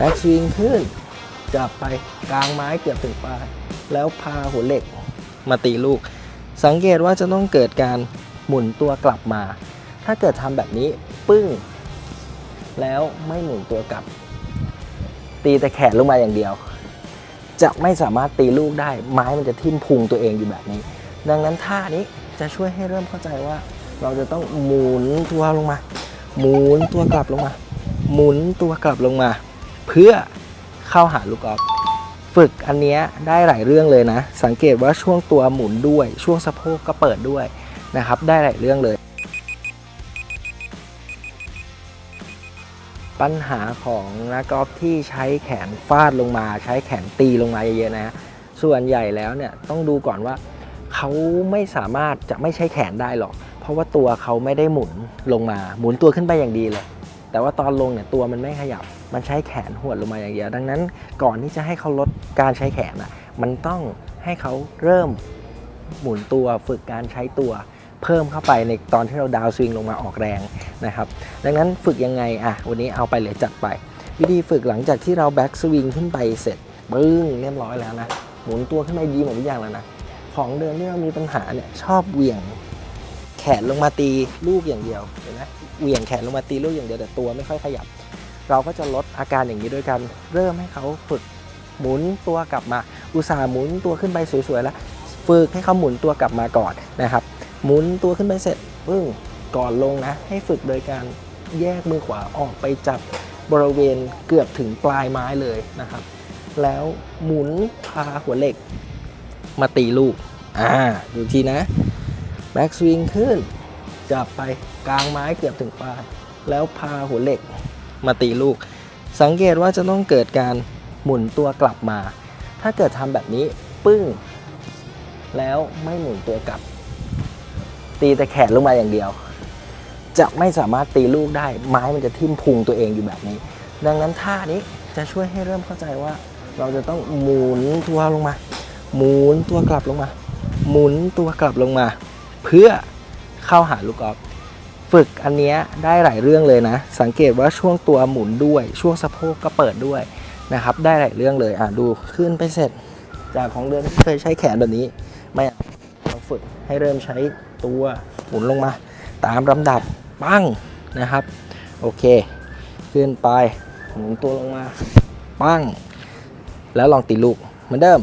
แบ็กสวิงขึ้น จับไปกลางไม้เกือบถึงปลายแล้วพาหัวเหล็กมาตีลูก สังเกตว่าจะต้องเกิดการหมุนตัวกลับมา ถ้าเกิดทำแบบนี้ปึ้ง แล้วไม่หมุนตัวกลับ ตีแต่แขนลงมาอย่างเดียว จะไม่สามารถตีลูกได้ ไม้มันจะทิ่มพุงตัวเองอยู่แบบนี้ ดังนั้นท่านี้จะช่วยให้เริ่มเข้าใจว่า เราจะต้องหมุนตัวลงมา หมุนตัวกลับลงมา หมุนตัวกลับลงมา เพื่อเข้าหาลูกกอล์ฟฝึกอันนี้ได้หลายเรื่องเลยนะ สังเกตว่าช่วงตัวหมุนด้วย ช่วงสะโพกก็เปิดด้วยนะครับ ได้หลายเรื่องเลย ปัญหาของนักกอล์ฟที่ใช้แขนฟาดลงมา ใช้แขนตีลงมาเยอะๆนะส่วนใหญ่แล้วเนี่ยต้องดูก่อนว่าเขาไม่สามารถจะไม่ใช้แขนได้หรอก เพราะว่าตัวเขาไม่ได้หมุนลงมา หมุนตัวขึ้นไปอย่างดีเลย แต่ว่าตอนลงเนี่ยตัวมันไม่ขยับ มันใช้แขนหวดลงมาอย่างเดียว ดังนั้นก่อนที่จะให้เขาลดการใช้แขนอะมันต้องให้เขาเริ่มหมุนตัวฝึกการใช้ตัวเพิ่มเข้าไปในตอนที่เราดาวสวิงลงมาออกแรงนะครับ ดังนั้นฝึกยังไงอะวันนี้เอาไปเลยจัดไป วิธีฝึกหลังจากที่เราแบ็กสวิงขึ้นไปเสร็จปึ้งเรียบร้อยแล้วนะ หมุนตัวขึ้นไปดีหมดทุกอย่างแล้วนะ ของเดิมที่เรามีปัญหาเนี่ยชอบเหวี่ยงแขนลงมาตีลูกอย่างเดียวเห็นไหมเหวี่ยงแขนลงมาตีลูกอย่างเดียวแต่ตัวไม่ค่อยขยับ เราก็จะลดอาการอย่างนี้ด้วยกันเริ่มให้เขาฝึกหมุนตัวกลับมา อุตส่าห์หมุนตัวขึ้นไปสวยๆแล้ว ฝึกให้เขาหมุนตัวกลับมาก่อนนะครับ หมุนตัวขึ้นไปเสร็จปึ้งก่อนลงนะ ให้ฝึกโดยการแยกมือขวาออกไปจับบริเวณเกือบถึงปลายไม้เลยนะครับ แล้วหมุนพาหัวเหล็ก มาตีลูก อ่า ดูทีนะ แบ็กสวิงขึ้น จับไปกลางไม้เกือบถึงปลาย แล้วพาหัวเหล็ก มาตีลูก สังเกตว่าจะต้องเกิดการหมุนตัวกลับมา ถ้าเกิดทำแบบนี้ปึ้ง แล้วไม่หมุนตัวกลับ ตีแต่แขนลงมาอย่างเดียว จะไม่สามารถตีลูกได้ ไม้มันจะทิ่มพุงตัวเองอยู่แบบนี้ ดังนั้นท่านี้จะช่วยให้เริ่มเข้าใจว่า เราจะต้องหมุนตัวลงมา หมุนตัวกลับลงมา หมุนตัวกลับลงมา เพื่อเข้าหาลูกกอล์ฟ ฝึกอันเนี้ยได้หลายเรื่องเลยนะ สังเกตว่าช่วงตัวหมุนด้วย ช่วงสะโพกก็เปิดด้วยนะครับ ได้หลายเรื่องเลยอะดูขึ้นไปเสร็จ จากของเดิมที่เคยใช้แขนแบบนี้ไม่เราฝึกให้เริ่มใช้ตัวหมุนลงมา ตามลำดับปั้งนะครับ โอเค ขึ้นไปหมุนตัวลงมาปั้ง แล้วลองตีลูกเหมือนเดิม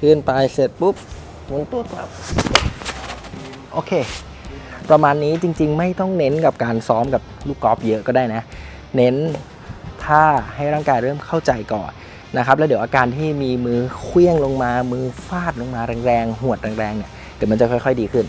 ขึ้นไปเสร็จปุ๊บหมุนตัวกลับ โอเค ประมาณนี้จริง ๆ ไม่ต้องเน้นกับการซ้อมกับลูกกอล์ฟเยอะก็ได้นะ เน้นท่าให้ร่างกายเริ่มเข้าใจก่อนนะครับ แล้วเดี๋ยวอาการที่มีมือเคลี้ยงลงมา มือฟาดลงมาแรงๆหวดแรงๆเนี่ยเดี๋ยวมันจะค่อย ๆ ดีขึ้น